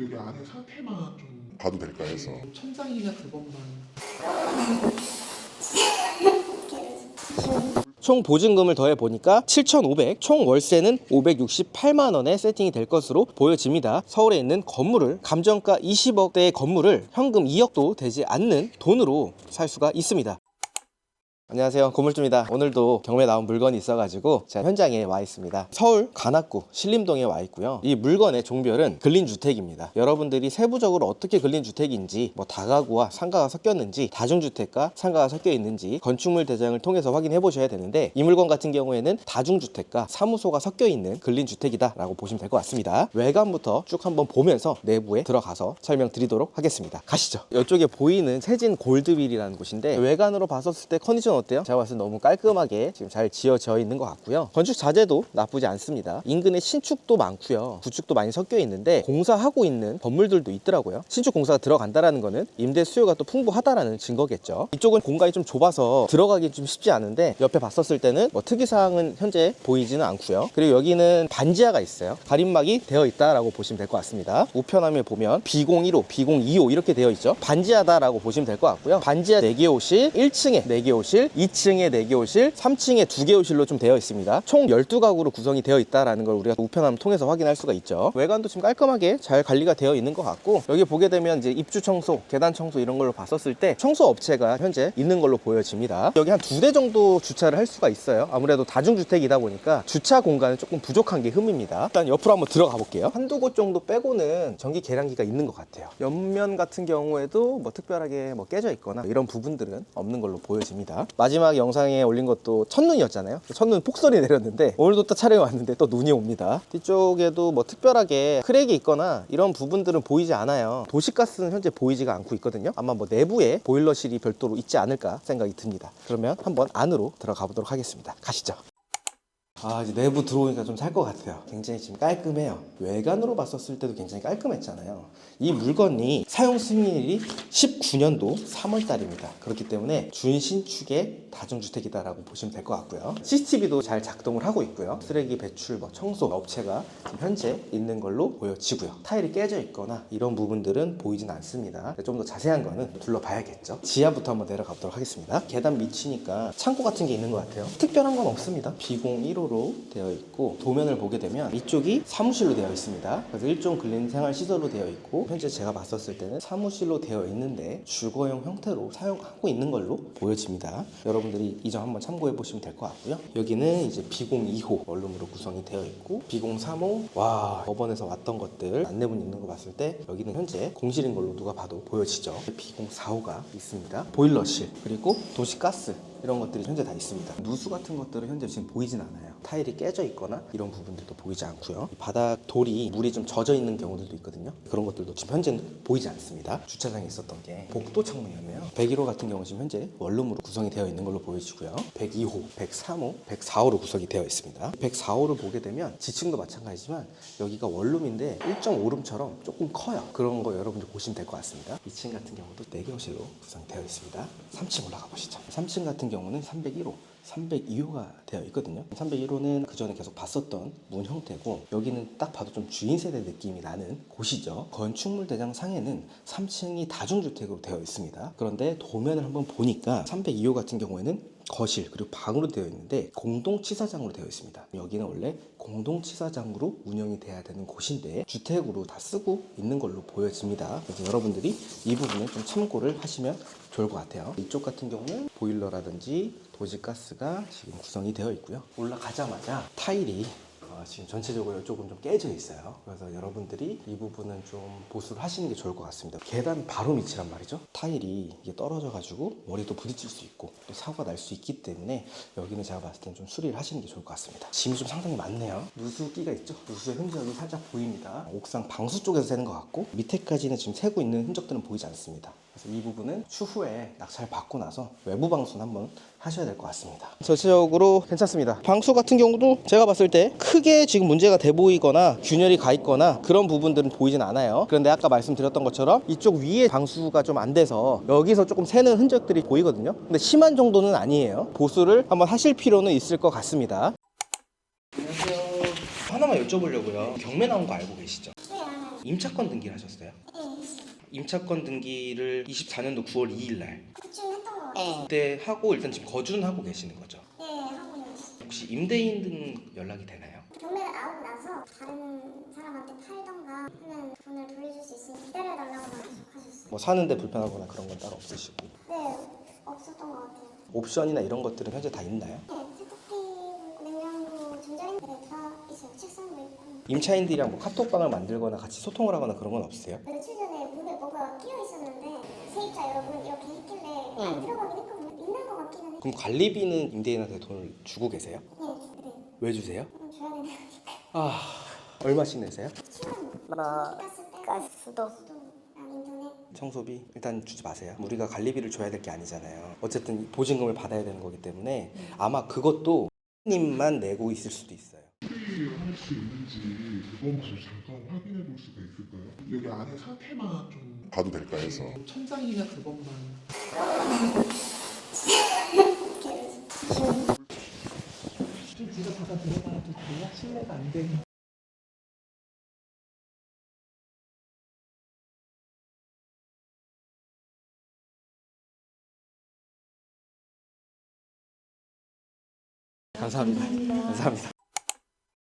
여기 안에 상태만 좀 봐도 될까 해서 천장이나 그것만 총 보증금을 더해 보니까 7,500, 총 월세는 568만 원에 세팅이 될 것으로 보여집니다. 서울에 있는 건물을 감정가 20억대의 건물을 현금 2억도 되지 않는 돈으로 살 수가 있습니다. 안녕하세요. 고물주입니다. 오늘도 경매 나온 물건이 있어가지고 제가 현장에 와 있습니다. 서울 관악구 신림동에 와 있고요. 이 물건의 종별은 근린주택입니다. 여러분들이 세부적으로 어떻게 근린주택인지 뭐 다가구와 상가가 섞였는지 다중주택과 상가가 섞여 있는지 건축물 대장을 통해서 확인해 보셔야 되는데 이 물건 같은 경우에는 다중주택과 사무소가 섞여 있는 근린주택이다 라고 보시면 될 것 같습니다. 외관부터 쭉 한번 보면서 내부에 들어가서 설명드리도록 하겠습니다. 가시죠. 이쪽에 보이는 세진 골드빌이라는 곳인데 외관으로 봤었을 때 컨디션 어때요? 제가 봤을 때 너무 깔끔하게 지금 잘 지어져 있는 것 같고요. 건축 자재도 나쁘지 않습니다. 인근에 신축도 많고요. 구축도 많이 섞여 있는데 공사하고 있는 건물들도 있더라고요. 신축 공사가 들어간다라는 거는 임대 수요가 또 풍부하다라는 증거겠죠. 이쪽은 공간이 좀 좁아서 들어가기 좀 쉽지 않은데 옆에 봤었을 때는 뭐 특이사항은 현재 보이지는 않고요. 그리고 여기는 반지하가 있어요. 가림막이 되어 있다라고 보시면 될 것 같습니다. 우편함에 보면 B01호, B02호 이렇게 되어 있죠. 반지하다라고 보시면 될 것 같고요. 반지하 4개 호실, 1층에 4개 호실, 2층에 4개 호실, 3층에 2개 호실로 좀 되어 있습니다. 총 12가구로 구성이 되어 있다라는 걸 우리가 우편함 통해서 확인할 수가 있죠. 외관도 지금 깔끔하게 잘 관리가 되어 있는 것 같고 여기 보게 되면 이제 입주 청소, 계단 청소 이런 걸로 봤었을 때 청소 업체가 현재 있는 걸로 보여집니다. 여기 한 두 대 정도 주차를 할 수가 있어요. 아무래도 다중주택이다 보니까 주차 공간은 조금 부족한 게 흠입니다. 일단 옆으로 한번 들어가 볼게요. 한두 곳 정도 빼고는 전기 계량기가 있는 것 같아요. 옆면 같은 경우에도 뭐 특별하게 뭐 깨져 있거나 이런 부분들은 없는 걸로 보여집니다. 마지막 영상에 올린 것도 첫눈이었잖아요. 첫눈 폭설이 내렸는데 오늘도 또 촬영에 왔는데 또 눈이 옵니다. 뒤쪽에도 뭐 특별하게 크랙이 있거나 이런 부분들은 보이지 않아요. 도시가스는 현재 보이지가 않고 있거든요. 아마 뭐 내부에 보일러실이 별도로 있지 않을까 생각이 듭니다. 그러면 한번 안으로 들어가 보도록 하겠습니다. 가시죠. 아 이제 내부 들어오니까 좀 살 것 같아요. 굉장히 지금 깔끔해요. 외관으로 봤었을 때도 굉장히 깔끔했잖아요. 이 물건이 사용 승인일이 19년도 3월달입니다. 그렇기 때문에 준신축의 다중주택이다라고 보시면 될 것 같고요. CCTV도 잘 작동을 하고 있고요. 쓰레기 배출 뭐 청소 업체가 현재 있는 걸로 보여지고요. 타일이 깨져 있거나 이런 부분들은 보이진 않습니다. 좀 더 자세한 거는 둘러봐야겠죠. 지하부터 한번 내려가 보도록 하겠습니다. 계단 밑이니까 창고 같은 게 있는 것 같아요. 특별한 건 없습니다. B01호로 되어 있고 도면을 보게 되면 이쪽이 사무실로 되어 있습니다. 그래서 일종 근린 생활 시설로 되어 있고 현재 제가 봤었을 때는 사무실로 되어 있는데 주거용 형태로 사용하고 있는 걸로 보여집니다. 여러분들이 이 점 한번 참고해 보시면 될 것 같고요. 여기는 이제 B02호 원룸으로 구성이 되어 있고 B03호 와 법원에서 왔던 것들 안내문 있는 거 봤을 때 여기는 현재 공실인 걸로 누가 봐도 보여지죠. B04호가 있습니다. 보일러실 그리고 도시가스 이런 것들이 현재 다 있습니다. 누수 같은 것들은 현재 지금 보이진 않아요. 타일이 깨져 있거나 이런 부분들도 보이지 않고요. 바닥 돌이 물이 좀 젖어 있는 경우들도 있거든요. 그런 것들도 지금 현재는 보이지 않습니다. 주차장에 있었던 게 복도 창문이었네요. 101호 같은 경우 지금 현재 원룸으로 구성이 되어 있는 걸로 보여지고요. 102호, 103호, 104호로 구성이 되어 있습니다. 104호를 보게 되면 지층도 마찬가지지만 여기가 원룸인데 1.5룸처럼 조금 커요. 그런 거 여러분들 보시면 될 것 같습니다. 2층 같은 경우도 4개 호실로 구성이 되어 있습니다. 3층 올라가 보시죠. 3층 같은 경우는 301호, 302호가 되어 있거든요. 301호는 그 전에 계속 봤었던 문 형태고 여기는 딱 봐도 좀 주인 세대 느낌이 나는 곳이죠. 건축물 대장 상에는 3층이 다중주택으로 되어 있습니다. 그런데 도면을 한번 보니까 302호 같은 경우에는 거실 그리고 방으로 되어 있는데 공동 치사장으로 되어 있습니다. 여기는 원래 공동 치사장으로 운영이 돼야 되는 곳인데 주택으로 다 쓰고 있는 걸로 보여집니다. 그래서 여러분들이 이 부분을 좀 참고를 하시면 좋을 것 같아요. 이쪽 같은 경우는 보일러라든지 도시가스가 지금 구성이 되어 있고요. 올라가자마자 타일이 어, 지금 전체적으로 조금 좀 깨져 있어요. 그래서 여러분들이 이 부분은 좀 보수를 하시는 게 좋을 것 같습니다. 계단 바로 밑이란 말이죠. 타일이 이게 떨어져가지고 머리도 부딪힐 수 있고 또 사고가 날 수 있기 때문에 여기는 제가 봤을 때는 좀 수리를 하시는 게 좋을 것 같습니다. 짐이 좀 상당히 많네요. 누수기가 있죠. 누수의 흔적이 살짝 보입니다. 옥상 방수 쪽에서 새는 것 같고 밑에까지는 지금 새고 있는 흔적들은 보이지 않습니다. 그래서 이 부분은 추후에 낙찰 받고 나서 외부 방수는 한번 하셔야 될 것 같습니다. 전체적으로 괜찮습니다. 방수 같은 경우도 제가 봤을 때 크게 지금 문제가 돼 보이거나 균열이 가 있거나 그런 부분들은 보이진 않아요. 그런데 아까 말씀드렸던 것처럼 이쪽 위에 방수가 좀 안 돼서 여기서 조금 새는 흔적들이 보이거든요. 근데 심한 정도는 아니에요. 보수를 한번 하실 필요는 있을 것 같습니다. 안녕하세요. 하나만 여쭤보려고요. 경매 나온 거 알고 계시죠? 네, 알아요. 임차권 등기를 하셨어요? 임차권 등기를 24년도 9월 2일 날 그쯤 했던 거 같아요. 네. 그때 하고 일단 지금 거주는 하고 계시는 거죠? 네, 하고 있어요. 혹시 임대인 등 연락이 되나요? 경매를 아웃 나서 다른 사람한테 팔던가 하면 돈을 돌려줄 수 있으니 기다려달라고만 계속 하셨어요. 뭐 사는데 불편하거나 그런 건 따로 없으시고 네, 없었던 것 같아요. 옵션이나 이런 것들은 현재 다 있나요? 네, 세탁기, 냉장고, 전자레인지 네, 다 있어요. 책상도 있고. 임차인들이랑 뭐 카톡방을 만들거나 같이 소통을 하거나 그런 건 없으세요? 며칠 전에 뭐가 끼어 있었는데 세입자 여러분 이렇게 있길래 안 들어가긴 했거든요. 있는 것 같기는 해. 그럼 관리비는 임대인한테 돈을 주고 계세요? 네, 네. 왜 주세요? 그럼 줘야 되나? 아 얼마씩 내세요? 치원, 뭐 가스 가스도 수도랑 인터넷. 청소비 일단 주지 마세요. 우리가 관리비를 줘야 될 게 아니잖아요. 어쨌든 보증금을 받아야 되는 거기 때문에 아마 그것도 님만 내고 있을 수도 있어요. 수리할 수 있는지 그건 잠깐 확인해 볼 수가 있을까요? 여기 안에 상태만 좀 봐도 될까 해서 천장이나 그것만 좀 뒤로 받아 들어가도 돼요? 실례가 안 되는 감사합니다. 감사합니다.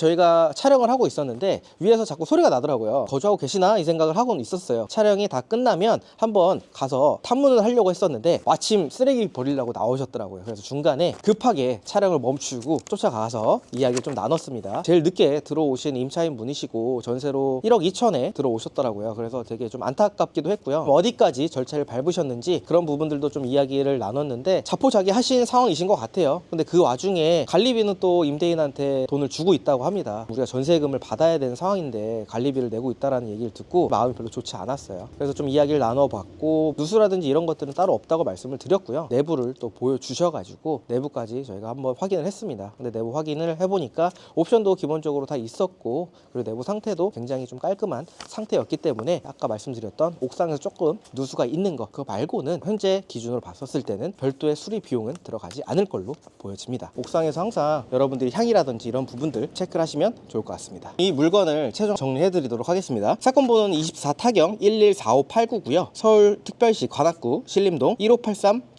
저희가 촬영을 하고 있었는데 위에서 자꾸 소리가 나더라고요. 거주하고 계시나 이 생각을 하고는 있었어요. 촬영이 다 끝나면 한번 가서 탐문을 하려고 했었는데 마침 쓰레기 버리려고 나오셨더라고요. 그래서 중간에 급하게 촬영을 멈추고 쫓아가서 이야기를 좀 나눴습니다. 제일 늦게 들어오신 임차인 분이시고 전세로 1억 2천에 들어오셨더라고요. 그래서 되게 좀 안타깝기도 했고요. 어디까지 절차를 밟으셨는지 그런 부분들도 좀 이야기를 나눴는데 자포자기 하신 상황이신 것 같아요. 근데 그 와중에 관리비는 또 임대인한테 돈을 주고 있다고 합니다. 우리가 전세금을 받아야 되는 상황인데 관리비를 내고 있다라는 얘기를 듣고 마음이 별로 좋지 않았어요. 그래서 좀 이야기를 나눠봤고 누수라든지 이런 것들은 따로 없다고 말씀을 드렸고요. 내부를 또 보여주셔가지고 내부까지 저희가 한번 확인을 했습니다. 근데 내부 확인을 해보니까 옵션도 기본적으로 다 있었고 그리고 내부 상태도 굉장히 좀 깔끔한 상태였기 때문에 아까 말씀드렸던 옥상에서 조금 누수가 있는 거 그거 말고는 현재 기준으로 봤었을 때는 별도의 수리 비용은 들어가지 않을 걸로 보여집니다. 옥상에서 항상 여러분들이 향이라든지 이런 부분들 체크를 하시면 좋을 것 같습니다. 이 물건을 최종 정리해 드리도록 하겠습니다. 사건 번호는 24타경 114589고요. 서울 특별시 관악구 신림동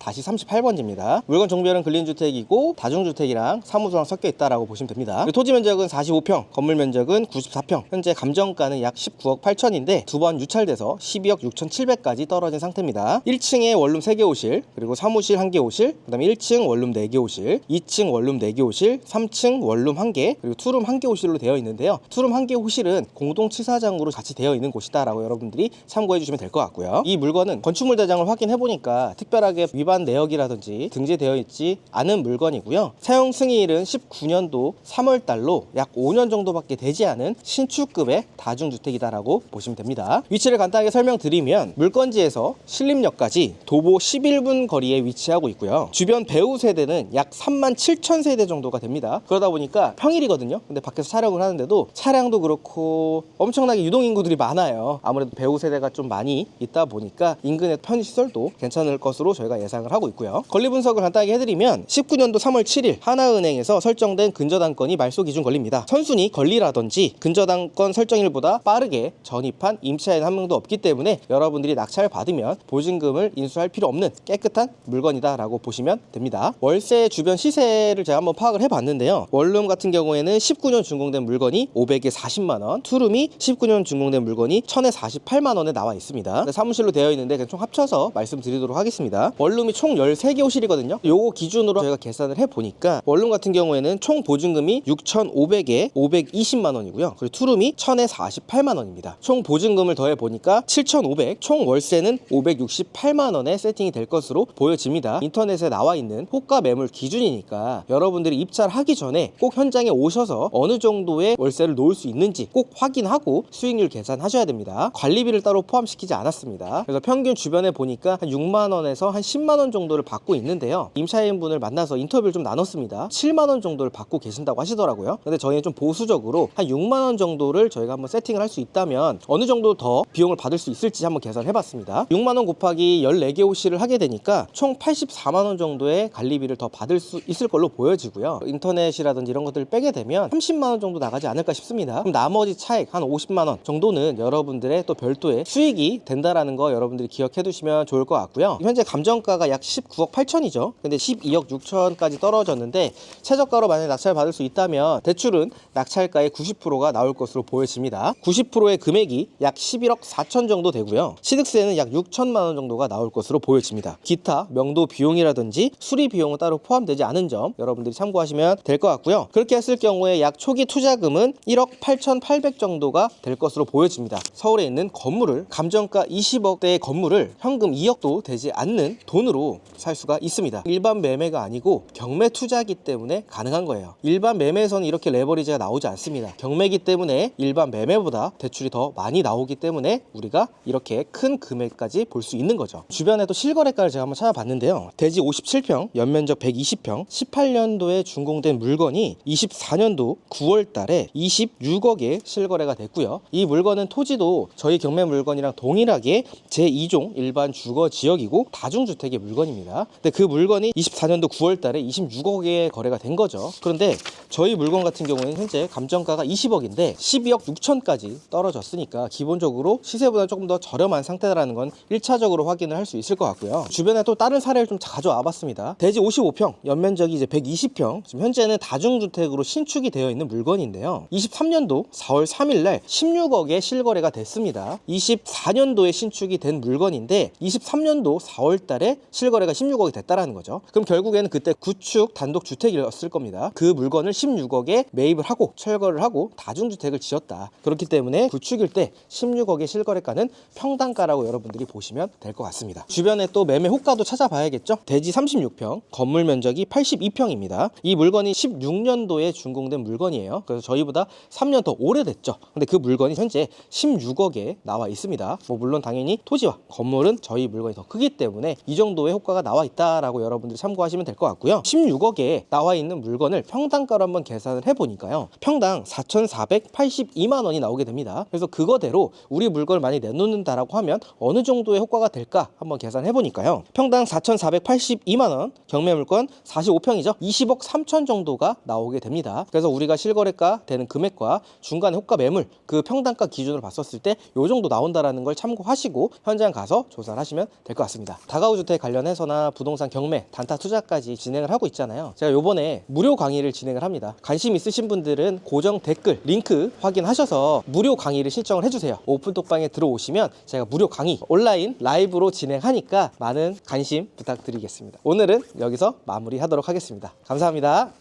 1583-38번지입니다. 물건 종별은 근린주택이고 다중주택이랑 사무소랑 섞여 있다라고 보시면 됩니다. 토지 면적은 45평, 건물 면적은 94평. 현재 감정가는 약 19억 8천인데 두 번 유찰돼서 12억 6,700까지 떨어진 상태입니다. 1층에 원룸 3개 호실, 그리고 사무실 1개 호실, 그 다음에 1층 원룸 4개 호실, 2층 원룸 4개 호실, 3층 원룸 1개, 그리고 투룸 1개 호실로 되어 있는데요. 투룸 1개 호실은 공동 치사장으로 같이 되어 있는 곳이다라고 여러분들이 참고해 주시면 될 것 같고요. 이 물건은 건축물 대장을 확인해 보니까 특별하게 위반 내역이라든지 등재되어 있지 않은 물건이고요. 사용 승인일은 19년도 3월 달로 약 5년 정도밖에 되지 않은 신축급의 다중주택이다라고 보시면 됩니다. 위치를 간단하게 설명드리면 물건지에서 신림역까지 도보 11분 거리에 위치하고 있고요. 주변 배우 세대는 약 3만 7천 세대 정도가 됩니다. 그러다 보니까 평일이거든요. 근데 밖에서 촬영을 하는데도 차량도 그렇고 엄청나게 유동 인구들이 많아요. 아무래도 배우 세대가 좀 많이 있다 보니까 인근의 편의시설도 괜찮을 것으로 저희가 예상 을 하고 있고요. 권리 분석을 간단하게 해드리면 19년도 3월 7일 하나은행에서 설정된 근저당권이 말소 기준 권리입니다. 선순위 권리라든지 근저당권 설정일보다 빠르게 전입한 임차인 한 명도 없기 때문에 여러분들이 낙찰 받으면 보증금을 인수할 필요 없는 깨끗한 물건이다라고 보시면 됩니다. 월세 주변 시세를 제가 한번 파악을 해봤는데요. 원룸 같은 경우에는 19년 준공된 물건이 500에 40만 원, 투룸이 19년 준공된 물건이 1000에 48만 원에 나와 있습니다. 사무실로 되어 있는데 총 합쳐서 말씀드리도록 하겠습니다. 원룸이 총 13개 호실이거든요. 요거 기준으로 저희가 계산을 해보니까 원룸 같은 경우에는 총 보증금이 6,500에 520만 원이고요. 그리고 투룸이 1000에 48만 원입니다. 총 보증금을 더해 보니까 7,500, 총 월세는 568만 원에 세팅이 될 것으로 보여집니다. 인터넷에 나와 있는 호가 매물 기준이니까 여러분들이 입찰 하기 전에 꼭 현장에 오셔서 어느 정도의 월세를 놓을 수 있는지 꼭 확인하고 수익률 계산하셔야 됩니다. 관리비를 따로 포함시키지 않았습니다. 그래서 평균 주변에 보니까 한 6만 원에서 한 10만 원원 정도를 받고 있는데요. 임차인분을 만나서 인터뷰를 좀 나눴습니다. 7만 원 정도를 받고 계신다고 하시더라고요. 근데 저희는 좀 보수적으로 한 6만 원 정도를 저희가 한번 세팅을 할 수 있다면 어느 정도 더 비용을 받을 수 있을지 한번 계산을 해봤습니다. 6만 원 곱하기 14개 호실을 하게 되니까 총 84만 원 정도의 관리비를 더 받을 수 있을 걸로 보여지고요. 인터넷이라든지 이런 것들을 빼게 되면 30만 원 정도 나가지 않을까 싶습니다. 그럼 나머지 차액 한 50만 원 정도는 여러분들의 또 별도의 수익이 된다라는 거 여러분들이 기억해 두시면 좋을 것 같고요. 현재 감정가가 약 19억 8천이죠. 근데 12억 6천까지 떨어졌는데 최저가로 만약에 낙찰 받을 수 있다면 대출은 낙찰가의 90%가 나올 것으로 보여집니다. 90%의 금액이 약 11억 4천 정도 되고요. 취득세는 약 6천만 원 정도가 나올 것으로 보여집니다. 기타 명도 비용이라든지 수리 비용은 따로 포함되지 않은 점 여러분들이 참고하시면 될 것 같고요. 그렇게 했을 경우에 약 초기 투자금은 1억 8,800 정도가 될 것으로 보여집니다. 서울에 있는 건물을 감정가 20억대의 건물을 현금 2억도 되지 않는 돈으로 살 수가 있습니다. 일반 매매가 아니고 경매 투자기 때문에 가능한 거예요. 일반 매매에서는 이렇게 레버리지가 나오지 않습니다. 경매기 때문에 일반 매매보다 대출이 더 많이 나오기 때문에 우리가 이렇게 큰 금액까지 볼 수 있는 거죠. 주변에 또 실거래가를 제가 한번 찾아봤는데요. 대지 57평, 연면적 120평, 18년도에 준공된 물건이 24년도 9월 달에 26억에 실거래가 됐고요. 이 물건은 토지도 저희 경매 물건이랑 동일하게 제2종 일반 주거 지역이고 다중주택의 물건입니다. 근데 그 물건이 24년도 9월 달에 26억에 거래가 된 거죠. 그런데 저희 물건 같은 경우에는 현재 감정가가 20억인데 12억 6천까지 떨어졌으니까 기본적으로 시세보다 조금 더 저렴한 상태라는 건 1차적으로 확인을 할 수 있을 것 같고요. 주변에 또 다른 사례를 좀 가져와 봤습니다. 대지 55평, 연면적이 이제 120평, 지금 현재는 다중주택으로 신축이 되어 있는 물건인데요. 23년도 4월 3일 날 16억에 실거래가 됐습니다. 24년도에 신축이 된 물건인데 23년도 4월 달에 실거래가 16억이 됐다라는 거죠. 그럼 결국에는 그때 구축 단독 주택이었을 겁니다. 그 물건을 16억에 매입을 하고 철거를 하고 다중주택을 지었다. 그렇기 때문에 구축일 때 16억의 실거래가는 평당가라고 여러분들이 보시면 될 것 같습니다. 주변에 또 매매 호가도 찾아봐야겠죠. 대지 36평, 건물 면적이 82평입니다. 이 물건이 16년도에 준공된 물건이에요. 그래서 저희보다 3년 더 오래됐죠. 근데 그 물건이 현재 16억에 나와 있습니다. 뭐 물론 당연히 토지와 건물은 저희 물건이 더 크기 때문에 이 정도 의 효과가 나와 있다라고 여러분들이 참고하시면 될 것 같고요. 16억에 나와 있는 물건을 평당가로 한번 계산을 해보니까요. 평당 4,482만 원이 나오게 됩니다. 그래서 그거대로 우리 물건을 많이 내놓는다라고 하면 어느 정도의 효과가 될까 한번 계산해 보니까요. 평당 4,482만 원, 경매 물건 45평이죠. 20억 3천 정도가 나오게 됩니다. 그래서 우리가 실거래가 되는 금액과 중간 효과 매물 그 평당가 기준으로 봤었을 때 요 정도 나온다라는 걸 참고하시고 현장 가서 조사를 하시면 될 것 같습니다. 다가구 주택 관련해서나 부동산 경매, 단타 투자까지 진행을 하고 있잖아요. 제가 요번에 무료 강의를 진행을 합니다. 관심 있으신 분들은 고정 댓글 링크 확인하셔서 무료 강의를 신청을 해주세요. 오픈 톡방에 들어오시면 제가 무료 강의 온라인 라이브로 진행하니까 많은 관심 부탁드리겠습니다. 오늘은 여기서 마무리하도록 하겠습니다. 감사합니다.